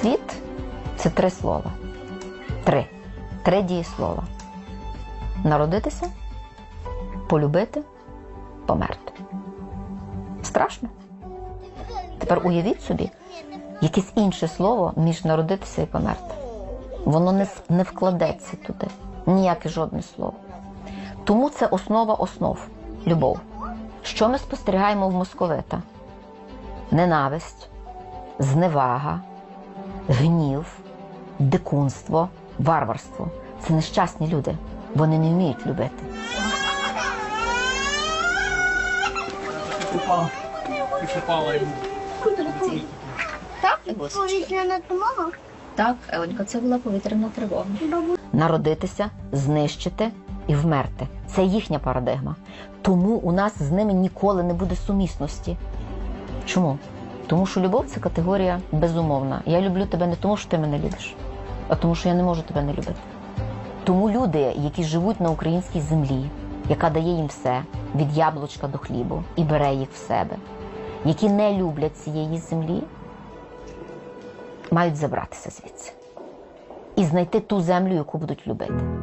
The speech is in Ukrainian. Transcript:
Світ це три слова. Три. Три дієслова. Народитися, полюбити, померти. Страшно? Тепер уявіть собі, якесь інше слово між народитися і померти. Воно не, не вкладеться туди. Ніяке жодне слово. Тому це основа основ любов. Що ми спостерігаємо в московита? Ненависть, зневага, гнів, дикунство, варварство. Це нещасні люди. Вони не вміють любити. Так, Повітряна тривога? так, Еленька, це була повітряна тривога. Народитися, знищити і вмерти. Це їхня парадигма. Тому у нас з ними ніколи не буде сумісності. Чому? Тому що любов це категорія безумовна. Я люблю тебе не тому, що ти мене любиш, а тому, що я не можу тебе не любити. Тому люди, які живуть на українській землі, яка дає їм все від яблучка до хлібу і бере їх в себе, які не люблять цієї землі, мають забратися звідси і знайти ту землю, яку будуть любити.